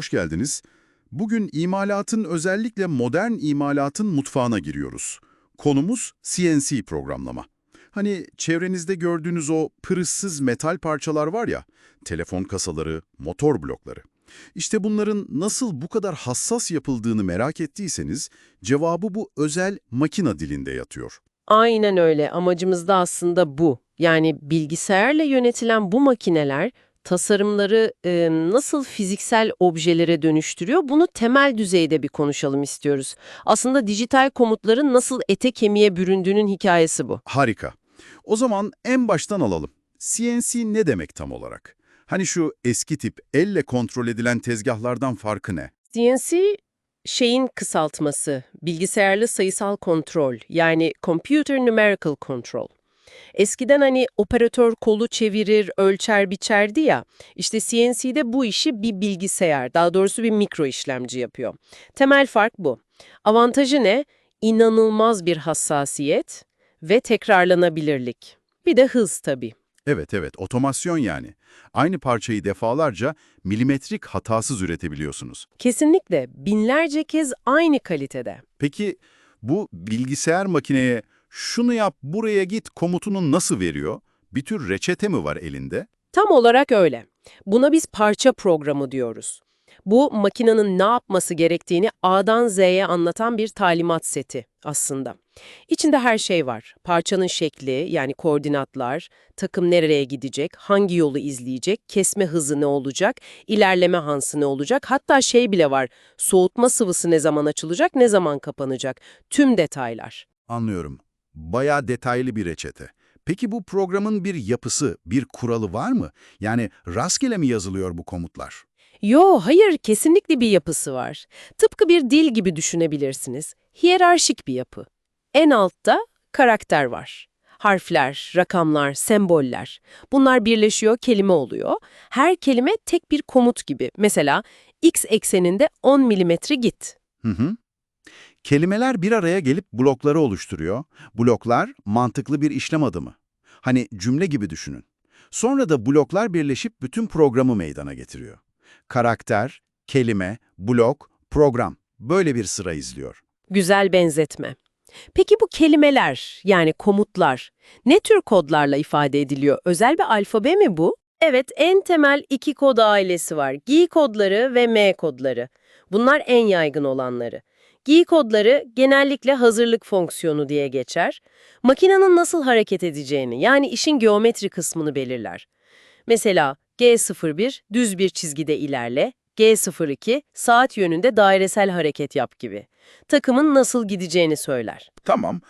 hoş geldiniz. Bugün imalatın özellikle modern imalatın mutfağına giriyoruz. Konumuz CNC programlama. Hani çevrenizde gördüğünüz o pırıssız metal parçalar var ya, telefon kasaları, motor blokları. İşte bunların nasıl bu kadar hassas yapıldığını merak ettiyseniz cevabı bu özel makina dilinde yatıyor. Aynen öyle. Amacımız da aslında bu. Yani bilgisayarla yönetilen bu makineler tasarımları e, nasıl fiziksel objelere dönüştürüyor bunu temel düzeyde bir konuşalım istiyoruz. Aslında dijital komutların nasıl ete kemiğe büründüğünün hikayesi bu. Harika. O zaman en baştan alalım. CNC ne demek tam olarak? Hani şu eski tip elle kontrol edilen tezgahlardan farkı ne? CNC şeyin kısaltması, bilgisayarlı sayısal kontrol yani Computer Numerical Control. Eskiden hani operatör kolu çevirir, ölçer, biçerdi ya, işte CNC'de bu işi bir bilgisayar, daha doğrusu bir mikro işlemci yapıyor. Temel fark bu. Avantajı ne? İnanılmaz bir hassasiyet ve tekrarlanabilirlik. Bir de hız tabii. Evet evet, otomasyon yani. Aynı parçayı defalarca milimetrik hatasız üretebiliyorsunuz. Kesinlikle binlerce kez aynı kalitede. Peki bu bilgisayar makineye şunu yap, buraya git komutunu nasıl veriyor? Bir tür reçete mi var elinde? Tam olarak öyle. Buna biz parça programı diyoruz. Bu makinenin ne yapması gerektiğini A'dan Z'ye anlatan bir talimat seti aslında. İçinde her şey var. Parçanın şekli yani koordinatlar, takım nereye gidecek, hangi yolu izleyecek, kesme hızı ne olacak, ilerleme hansı ne olacak, hatta şey bile var, soğutma sıvısı ne zaman açılacak, ne zaman kapanacak. Tüm detaylar. Anlıyorum. Bayağı detaylı bir reçete. Peki bu programın bir yapısı, bir kuralı var mı? Yani rastgele mi yazılıyor bu komutlar? Yo, hayır, kesinlikle bir yapısı var. Tıpkı bir dil gibi düşünebilirsiniz. Hiyerarşik bir yapı. En altta karakter var. Harfler, rakamlar, semboller. Bunlar birleşiyor, kelime oluyor. Her kelime tek bir komut gibi. Mesela x ekseninde 10 milimetre git. Hı hı. Kelimeler bir araya gelip blokları oluşturuyor. Bloklar mantıklı bir işlem adımı. Hani cümle gibi düşünün. Sonra da bloklar birleşip bütün programı meydana getiriyor. Karakter, kelime, blok, program. Böyle bir sıra izliyor. Güzel benzetme. Peki bu kelimeler, yani komutlar, ne tür kodlarla ifade ediliyor? Özel bir alfabe mi bu? Evet, en temel iki kod ailesi var. G kodları ve M kodları. Bunlar en yaygın olanları. G kodları genellikle hazırlık fonksiyonu diye geçer. Makinenin nasıl hareket edeceğini, yani işin geometri kısmını belirler. Mesela G01 düz bir çizgide ilerle, G02 saat yönünde dairesel hareket yap gibi. Takımın nasıl gideceğini söyler. Tamam.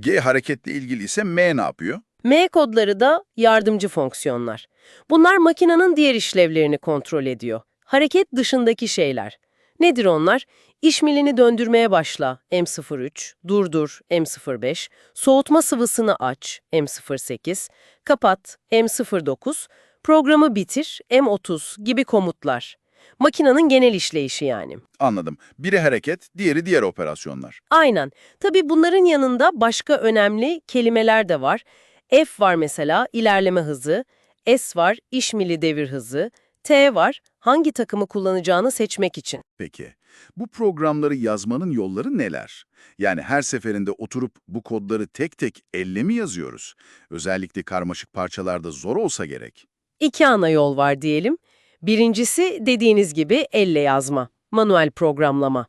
G hareketle ilgili ise M ne yapıyor? M kodları da yardımcı fonksiyonlar. Bunlar makinenin diğer işlevlerini kontrol ediyor. Hareket dışındaki şeyler. Nedir onlar? İşmilini döndürmeye başla M03, durdur M05, soğutma sıvısını aç M08, kapat M09, programı bitir M30 gibi komutlar. Makinenin genel işleyişi yani. Anladım. Biri hareket, diğeri diğer operasyonlar. Aynen. Tabii bunların yanında başka önemli kelimeler de var. F var mesela ilerleme hızı, S var işmili devir hızı, T var hangi takımı kullanacağını seçmek için. Peki, bu programları yazmanın yolları neler? Yani her seferinde oturup bu kodları tek tek elle mi yazıyoruz? Özellikle karmaşık parçalarda zor olsa gerek. İki ana yol var diyelim. Birincisi dediğiniz gibi elle yazma, manuel programlama.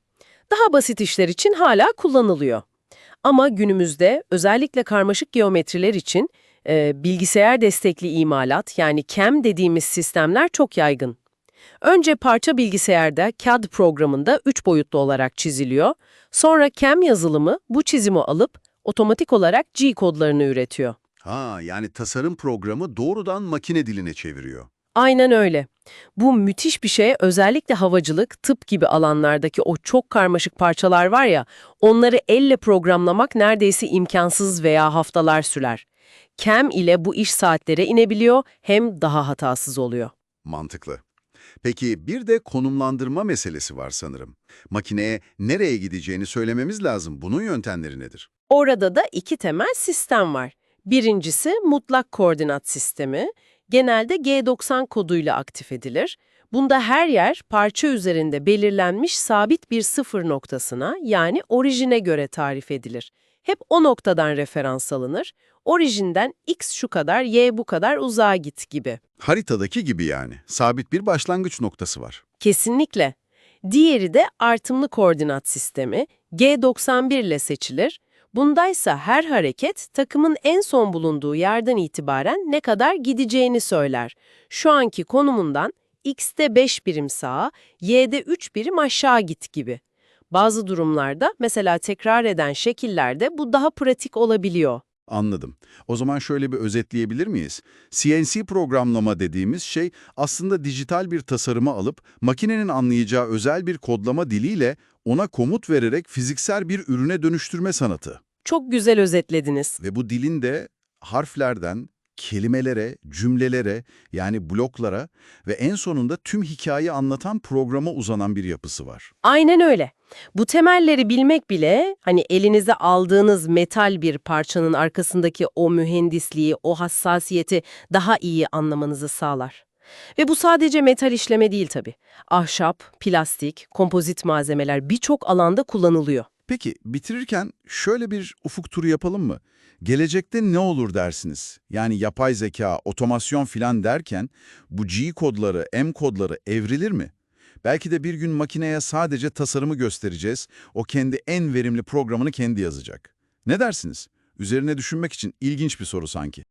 Daha basit işler için hala kullanılıyor. Ama günümüzde özellikle karmaşık geometriler için e, bilgisayar destekli imalat yani CAM dediğimiz sistemler çok yaygın. Önce parça bilgisayarda CAD programında 3 boyutlu olarak çiziliyor. Sonra CAM yazılımı bu çizimi alıp otomatik olarak G kodlarını üretiyor. Ha, yani tasarım programı doğrudan makine diline çeviriyor. Aynen öyle. Bu müthiş bir şey özellikle havacılık, tıp gibi alanlardaki o çok karmaşık parçalar var ya, onları elle programlamak neredeyse imkansız veya haftalar sürer. CAM ile bu iş saatlere inebiliyor hem daha hatasız oluyor. Mantıklı. Peki bir de konumlandırma meselesi var sanırım. Makineye nereye gideceğini söylememiz lazım. Bunun yöntemleri nedir? Orada da iki temel sistem var. Birincisi mutlak koordinat sistemi. Genelde G90 koduyla aktif edilir. Bunda her yer parça üzerinde belirlenmiş sabit bir sıfır noktasına yani orijine göre tarif edilir. Hep o noktadan referans alınır. Orijinden x şu kadar, y bu kadar uzağa git gibi. Haritadaki gibi yani. Sabit bir başlangıç noktası var. Kesinlikle. Diğeri de artımlı koordinat sistemi G91 ile seçilir. Bundaysa her hareket takımın en son bulunduğu yerden itibaren ne kadar gideceğini söyler. Şu anki konumundan x'te 5 birim sağa, y'de 3 birim aşağı git gibi. Bazı durumlarda mesela tekrar eden şekillerde bu daha pratik olabiliyor. Anladım. O zaman şöyle bir özetleyebilir miyiz? CNC programlama dediğimiz şey aslında dijital bir tasarımı alıp makinenin anlayacağı özel bir kodlama diliyle ona komut vererek fiziksel bir ürüne dönüştürme sanatı. Çok güzel özetlediniz. Ve bu dilin de harflerden kelimelere, cümlelere yani bloklara ve en sonunda tüm hikayeyi anlatan programa uzanan bir yapısı var. Aynen öyle. Bu temelleri bilmek bile hani elinize aldığınız metal bir parçanın arkasındaki o mühendisliği, o hassasiyeti daha iyi anlamanızı sağlar. Ve bu sadece metal işleme değil tabii. Ahşap, plastik, kompozit malzemeler birçok alanda kullanılıyor. Peki bitirirken şöyle bir ufuk turu yapalım mı? Gelecekte ne olur dersiniz? Yani yapay zeka, otomasyon filan derken bu G kodları, M kodları evrilir mi? Belki de bir gün makineye sadece tasarımı göstereceğiz, o kendi en verimli programını kendi yazacak. Ne dersiniz? Üzerine düşünmek için ilginç bir soru sanki.